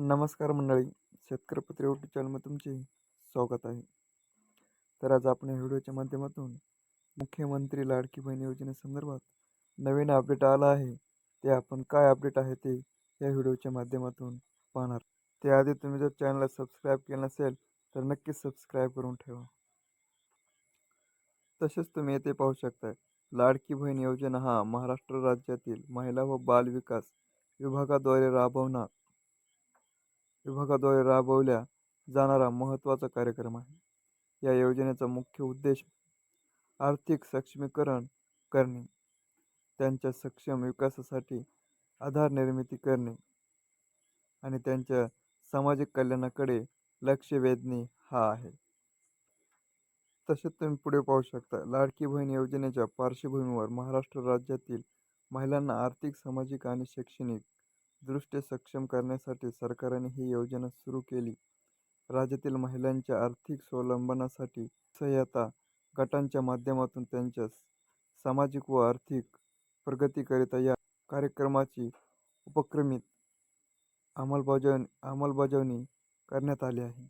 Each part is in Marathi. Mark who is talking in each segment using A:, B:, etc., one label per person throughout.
A: नमस्कार मंडळी शेतकरी पत्र यूट्यूब चॅनलमध्ये तुमचे स्वागत आहे. तर आज आपण या व्हिडिओच्या माध्यमातून मुख्यमंत्री लाडकी बहीण योजनेसंदर्भात नवीन अपडेट आला आहे. ते आपण काय अपडेट आहे ते या व्हिडिओच्या माध्यमातून पाहणार. त्याआधी तुम्ही जर चॅनलला सबस्क्राईब केलं नसेल तर नक्कीच सबस्क्राईब करून ठेवा. तसेच तुम्ही येथे पाहू शकता लाडकी बहीण योजना हा महाराष्ट्र राज्यातील महिला व बाल विकास विभागाद्वारे राबवणार विभागाद्वारे राबवल्या जाणारा महत्त्वाचा कार्यक्रम आहे. या योजनेचा मुख्य उद्देश आर्थिक सक्षमीकरण करणे. त्यांच्या सक्षम विकासासाठी आधार निर्मिती करणे. आणि त्यांच्या सामाजिक कल्याणाकडे लक्ष वेधणे हा आहे. तसेच तुम्ही पुढे पाहू शकता लाडकी बहीण योजनेच्या पार्श्वभूमीवर महाराष्ट्र राज्यातील महिलांना आर्थिक सामाजिक आणि शैक्षणिक दृष्ट्या सक्षम करण्यासाठी सरकारने ही योजना सुरू केली. राज्यातील महिलांच्या आर्थिक स्वावलंबनासाठी सहाय्यता गटांच्या माध्यमातून त्यांच्या सामाजिक व आर्थिक प्रगतीकरिता या कार्यक्रमाची उपक्रमित अंमलबजावणी अंमलबजावणी करण्यात आली आहे.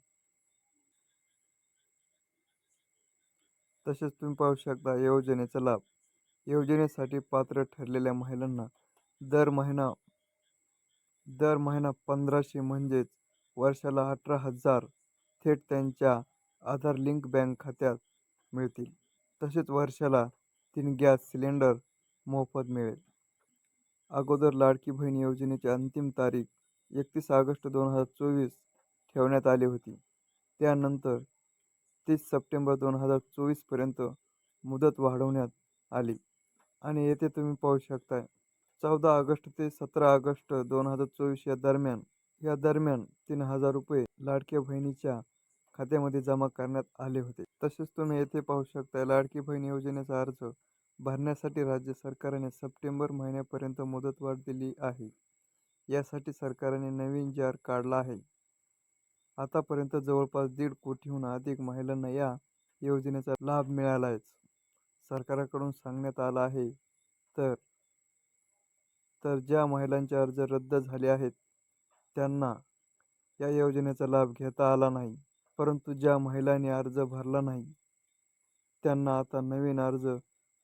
A: तसेच तुम्ही पाहू शकता योजनेचा लाभ. योजनेसाठी पात्र ठरलेल्या महिलांना दर महिना दर महिना पंधराशे म्हणजेच वर्षाला अठरा हजार थेट त्यांच्या आधार लिंक बँक खात्यात मिळतील. तसेच वर्षाला तीन गॅस सिलेंडर मोफत मिळेल. अगोदर लाडकी बहीण योजनेची अंतिम तारीख एकतीस ऑगस्ट दोन हजार चोवीस ठेवण्यात आली होती. त्यानंतर तीस सप्टेंबर दोन हजार चोवीसपर्यंत मुदत वाढवण्यात आली. आणि येथे तुम्ही पाहू शकताय चौदा ऑगस्ट ते सतरा ऑगस्ट दोन हजार चोवीस या दरम्यान या दरम्यान तीन हजार रुपये लाडक्या बहिणीच्या खात्यामध्ये जमा करण्यात आले होते. तसेच तुम्ही येथे पाहू शकता लाडकी बहीण योजनेचा अर्ज भरण्यासाठी राज्य सरकारने सप्टेंबर महिन्यापर्यंत मुदतवाढ दिली आहे. यासाठी सरकारने नवीन जार काढला आहे. आतापर्यंत जवळपास दीड कोटीहून अधिक महिलांना या योजनेचा लाभ मिळाला आहेच सरकारकडून सांगण्यात आला आहे. तर तर ज्या महिलांचे अर्ज रद्द झाले आहेत त्यांना या योजनेचा लाभ घेता आला नाही. परंतु ज्या महिलांनी अर्ज भरला नाही त्यांना आता नवीन अर्ज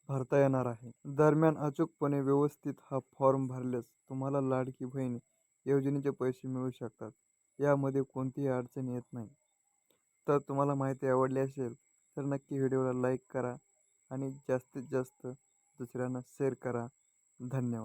A: भरता येणार आहे. दरम्यान अचूकपणे व्यवस्थित हा फॉर्म भरल्यास तुम्हाला लाडकी बहीण योजनेचे पैसे मिळू शकतात. यामध्ये कोणतीही अडचण येत नाही. तर तुम्हाला माहिती आवडली असेल तर नक्की व्हिडिओला लाईक करा आणि जास्तीत जास्त दुसऱ्यांना शेअर करा. धन्यवाद.